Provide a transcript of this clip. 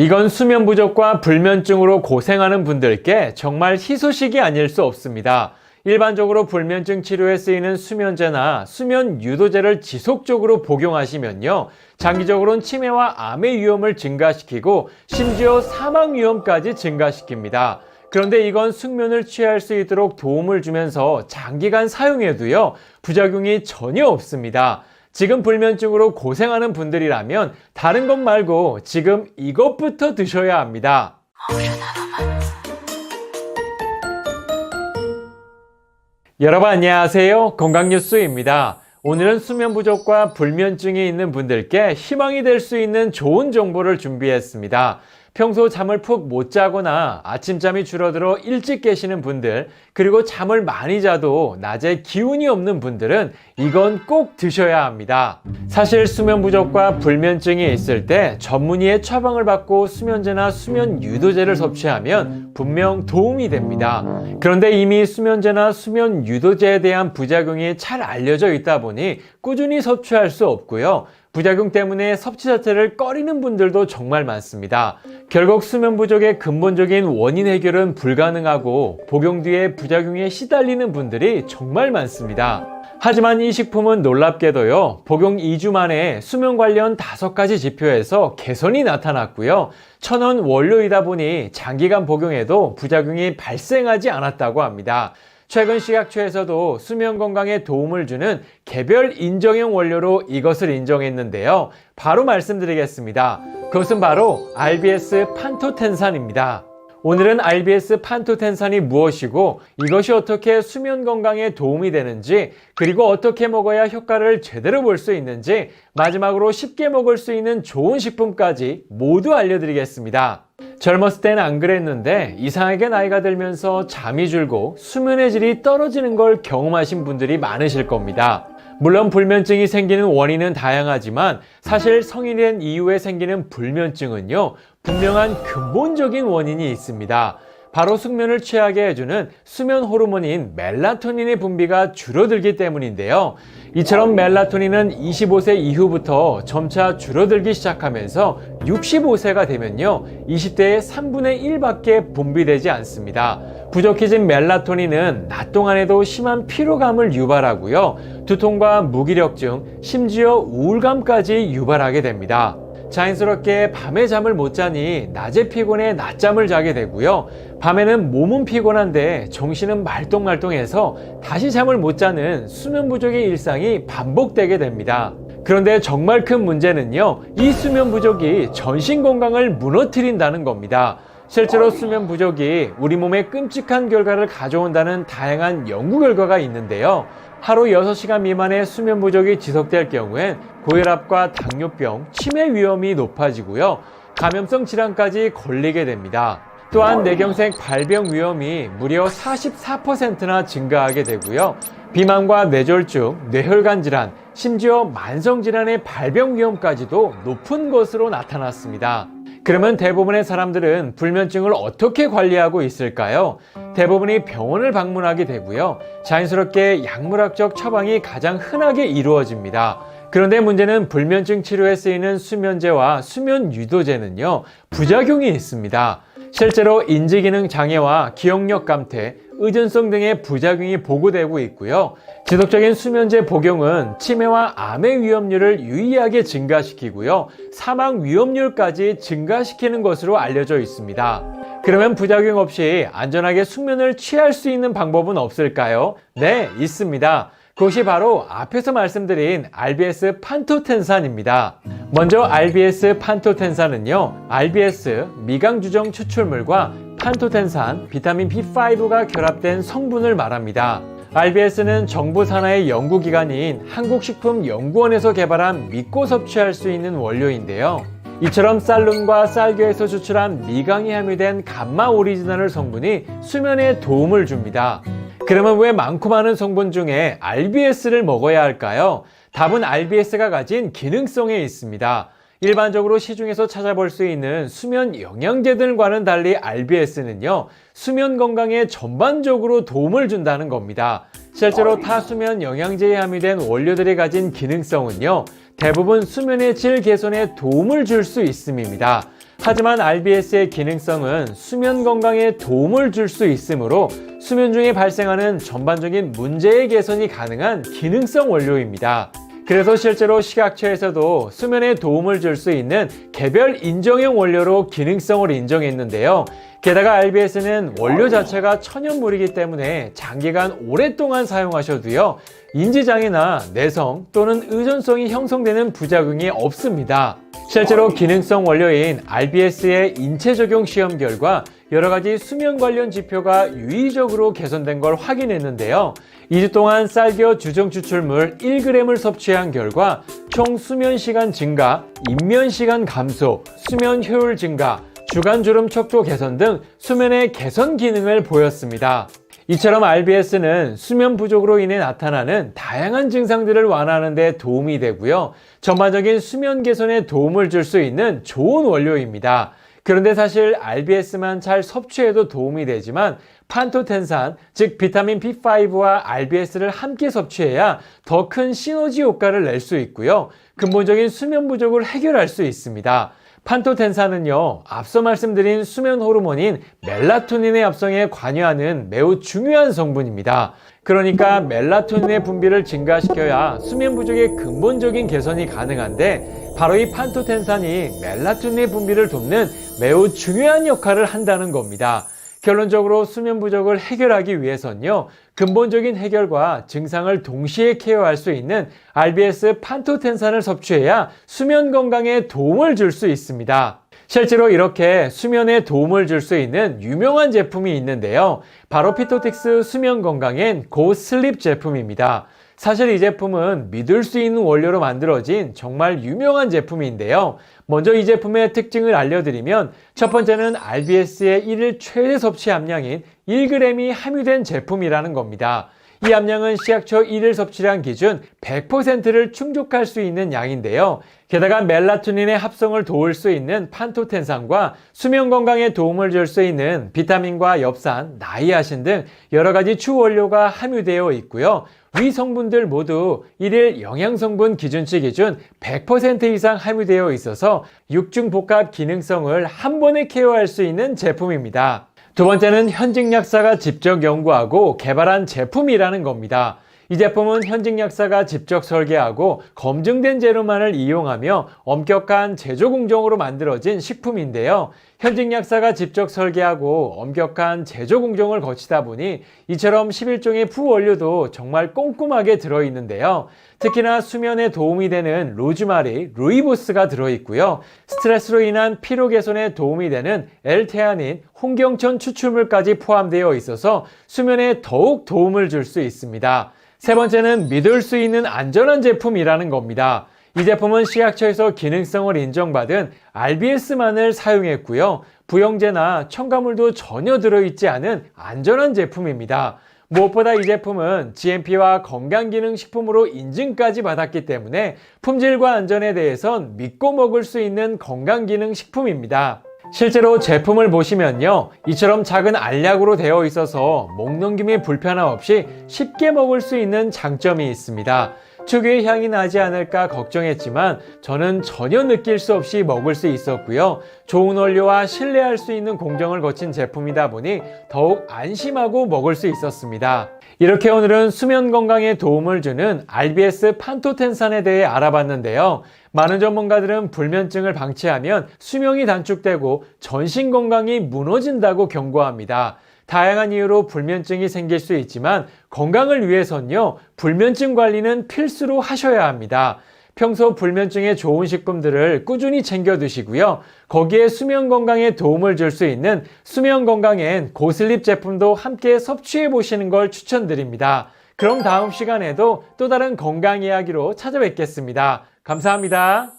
이건 수면 부족과 불면증으로 고생하는 분들께 정말 희소식이 아닐 수 없습니다. 일반적으로 불면증 치료에 쓰이는 수면제나 수면 유도제를 지속적으로 복용하시면요. 장기적으로는 치매와 암의 위험을 증가시키고 심지어 사망 위험까지 증가시킵니다. 그런데 이건 숙면을 취할 수 있도록 도움을 주면서 장기간 사용해도요, 부작용이 전혀 없습니다. 지금 불면증으로 고생하는 분들이라면 다른 것 말고 지금 이것부터 드셔야 합니다. 여러분 안녕하세요. 건강뉴스입니다. 오늘은 수면 부족과 불면증이 있는 분들께 희망이 될 수 있는 좋은 정보를 준비했습니다. 평소 잠을 푹 못 자거나 아침잠이 줄어들어 일찍 깨시는 분들, 그리고 잠을 많이 자도 낮에 기운이 없는 분들은 이건 꼭 드셔야 합니다. 사실 수면 부족과 불면증이 있을 때 전문의의 처방을 받고 수면제나 수면 유도제를 섭취하면 분명 도움이 됩니다. 그런데 이미 수면제나 수면 유도제에 대한 부작용이 잘 알려져 있다 보니 꾸준히 섭취할 수 없고요. 부작용 때문에 섭취 자체를 꺼리는 분들도 정말 많습니다. 결국 수면 부족의 근본적인 원인 해결은 불가능하고 복용 뒤에 부작용에 시달리는 분들이 정말 많습니다. 하지만 이 식품은 놀랍게도요, 복용 2주 만에 수면 관련 5가지 지표에서 개선이 나타났고요. 천연 원료이다 보니 장기간 복용해도 부작용이 발생하지 않았다고 합니다. 최근 식약처에서도 수면 건강에 도움을 주는 개별 인정형 원료로 이것을 인정했는데요. 바로 말씀드리겠습니다. 그것은 바로 RBS 판토텐산입니다. 오늘은 RBS 판토텐산이 무엇이고 이것이 어떻게 수면 건강에 도움이 되는지 그리고 어떻게 먹어야 효과를 제대로 볼 수 있는지 마지막으로 쉽게 먹을 수 있는 좋은 식품까지 모두 알려드리겠습니다. 젊었을 때는 안 그랬는데 이상하게 나이가 들면서 잠이 줄고 수면의 질이 떨어지는 걸 경험하신 분들이 많으실 겁니다. 물론 불면증이 생기는 원인은 다양하지만 사실 성인이 된 이후에 생기는 불면증은요, 분명한 근본적인 원인이 있습니다. 바로 숙면을 취하게 해주는 수면 호르몬인 멜라토닌의 분비가 줄어들기 때문인데요. 이처럼 멜라토닌은 25세 이후부터 점차 줄어들기 시작하면서 65세가 되면요. 20대의 3분의 1밖에 분비되지 않습니다. 부족해진 멜라토닌은 낮 동안에도 심한 피로감을 유발하고요. 두통과 무기력증, 심지어 우울감까지 유발하게 됩니다. 자연스럽게 밤에 잠을 못 자니 낮에 피곤해 낮잠을 자게 되고요. 밤에는 몸은 피곤한데 정신은 말똥말똥해서 다시 잠을 못 자는 수면 부족의 일상이 반복되게 됩니다. 그런데 정말 큰 문제는요, 이 수면 부족이 전신 건강을 무너뜨린다는 겁니다. 실제로 수면 부족이 우리 몸에 끔찍한 결과를 가져온다는 다양한 연구 결과가 있는데요. 하루 6시간 미만의 수면 부족이 지속될 경우엔 고혈압과 당뇨병, 치매 위험이 높아지고요. 감염성 질환까지 걸리게 됩니다. 또한 뇌경색 발병 위험이 무려 44%나 증가하게 되고요. 비만과 뇌졸중, 뇌혈관 질환, 심지어 만성 질환의 발병 위험까지도 높은 것으로 나타났습니다. 그러면 대부분의 사람들은 불면증을 어떻게 관리하고 있을까요? 대부분이 병원을 방문하게 되고요. 자연스럽게 약물학적 처방이 가장 흔하게 이루어집니다. 그런데 문제는 불면증 치료에 쓰이는 수면제와 수면 유도제는요, 부작용이 있습니다. 실제로 인지기능 장애와 기억력 감퇴, 의존성 등의 부작용이 보고되고 있고요. 지속적인 수면제 복용은 치매와 암의 위험률을 유의하게 증가시키고요. 사망 위험률까지 증가시키는 것으로 알려져 있습니다. 그러면 부작용 없이 안전하게 숙면을 취할 수 있는 방법은 없을까요? 네, 있습니다. 그것이 바로 앞에서 말씀드린 RBS 판토텐산입니다. 먼저 RBS 판토텐산은요, RBS 미강주정 추출물과 판토텐산, 비타민 B5가 결합된 성분을 말합니다. RBS는 정부 산하의 연구기관인 한국식품연구원에서 개발한 믿고 섭취할 수 있는 원료인데요. 이처럼 쌀룬과 쌀교에서 추출한 미강이 함유된 감마 오리지널 성분이 수면에 도움을 줍니다. 그러면 왜 많고 많은 성분 중에 RBS를 먹어야 할까요? 답은 RBS가 가진 기능성에 있습니다. 일반적으로 시중에서 찾아볼 수 있는 수면 영양제들과는 달리 RBS는요, 수면 건강에 전반적으로 도움을 준다는 겁니다. 실제로 타 수면 영양제에 함유된 원료들이 가진 기능성은요, 대부분 수면의 질 개선에 도움을 줄 수 있음입니다. 하지만 RBS의 기능성은 수면 건강에 도움을 줄 수 있으므로 수면 중에 발생하는 전반적인 문제의 개선이 가능한 기능성 원료입니다. 그래서 실제로 식약처에서도 수면에 도움을 줄 수 있는 개별 인정형 원료로 기능성을 인정했는데요. 게다가 RBS는 원료 자체가 천연물이기 때문에 장기간 오랫동안 사용하셔도요. 인지장애나 내성 또는 의존성이 형성되는 부작용이 없습니다. 실제로 기능성 원료인 RBS의 인체 적용 시험 결과 여러 가지 수면 관련 지표가 유의적으로 개선된 걸 확인했는데요. 2주 동안 쌀겨 주정 추출물 1g을 섭취한 결과 총 수면 시간 증가, 입면 시간 감소, 수면 효율 증가, 주간 주름 척도 개선 등 수면의 개선 기능을 보였습니다. 이처럼 RBS는 수면 부족으로 인해 나타나는 다양한 증상들을 완화하는 데 도움이 되고요. 전반적인 수면 개선에 도움을 줄 수 있는 좋은 원료입니다. 그런데 사실 RBS만 잘 섭취해도 도움이 되지만 판토텐산, 즉 비타민 B5와 RBS를 함께 섭취해야 더 큰 시너지 효과를 낼 수 있고요. 근본적인 수면 부족을 해결할 수 있습니다. 판토텐산은요, 앞서 말씀드린 수면 호르몬인 멜라토닌의 합성에 관여하는 매우 중요한 성분입니다. 그러니까 멜라토닌의 분비를 증가시켜야 수면 부족의 근본적인 개선이 가능한데 바로 이 판토텐산이 멜라토닌의 분비를 돕는 매우 중요한 역할을 한다는 겁니다. 결론적으로 수면 부족을 해결하기 위해선요, 근본적인 해결과 증상을 동시에 케어할 수 있는 RBS 판토텐산을 섭취해야 수면 건강에 도움을 줄 수 있습니다. 실제로 이렇게 수면에 도움을 줄 수 있는 유명한 제품이 있는데요. 바로 피토틱스 수면 건강엔 고슬립 제품입니다. 사실 이 제품은 믿을 수 있는 원료로 만들어진 정말 유명한 제품인데요. 먼저 이 제품의 특징을 알려드리면 첫 번째는 RBS의 1일 최대 섭취 함량인 1g이 함유된 제품이라는 겁니다. 이 함량은 식약처 1일 섭취량 기준 100%를 충족할 수 있는 양인데요. 게다가 멜라토닌의 합성을 도울 수 있는 판토텐산과 수면 건강에 도움을 줄 수 있는 비타민과 엽산, 나이아신 등 여러 가지 주 원료가 함유되어 있고요. 위 성분들 모두 1일 영양성분 기준치 기준 100% 이상 함유되어 있어서 육중 복합 기능성을 한 번에 케어할 수 있는 제품입니다. 두 번째는 현직 약사가 직접 연구하고 개발한 제품이라는 겁니다. 이 제품은 현직 약사가 직접 설계하고 검증된 재료만을 이용하며 엄격한 제조 공정으로 만들어진 식품인데요. 현직 약사가 직접 설계하고 엄격한 제조 공정을 거치다 보니 이처럼 11종의 부원료도 정말 꼼꼼하게 들어있는데요. 특히나 수면에 도움이 되는 로즈마리, 루이보스가 들어있고요. 스트레스로 인한 피로 개선에 도움이 되는 엘테아닌, 홍경천 추출물까지 포함되어 있어서 수면에 더욱 도움을 줄 수 있습니다. 세 번째는 믿을 수 있는 안전한 제품이라는 겁니다. 이 제품은 식약처에서 기능성을 인정받은 RBS만을 사용했고요. 부영제나 첨가물도 전혀 들어있지 않은 안전한 제품입니다. 무엇보다 이 제품은 GMP와 건강기능식품으로 인증까지 받았기 때문에 품질과 안전에 대해선 믿고 먹을 수 있는 건강기능식품입니다. 실제로 제품을 보시면요. 이처럼 작은 알약으로 되어 있어서 먹넘김이 불편함 없이 쉽게 먹을 수 있는 장점이 있습니다. 특유의 향이 나지 않을까 걱정했지만 저는 전혀 느낄 수 없이 먹을 수 있었고요. 좋은 원료와 신뢰할 수 있는 공정을 거친 제품이다 보니 더욱 안심하고 먹을 수 있었습니다. 이렇게 오늘은 수면 건강에 도움을 주는 RBS 판토텐산에 대해 알아봤는데요. 많은 전문가들은 불면증을 방치하면 수명이 단축되고 전신 건강이 무너진다고 경고합니다. 다양한 이유로 불면증이 생길 수 있지만 건강을 위해선요, 불면증 관리는 필수로 하셔야 합니다. 평소 불면증에 좋은 식품들을 꾸준히 챙겨 드시고요. 거기에 수면 건강에 도움을 줄 수 있는 수면 건강엔 고슬립 제품도 함께 섭취해 보시는 걸 추천드립니다. 그럼 다음 시간에도 또 다른 건강 이야기로 찾아뵙겠습니다. 감사합니다.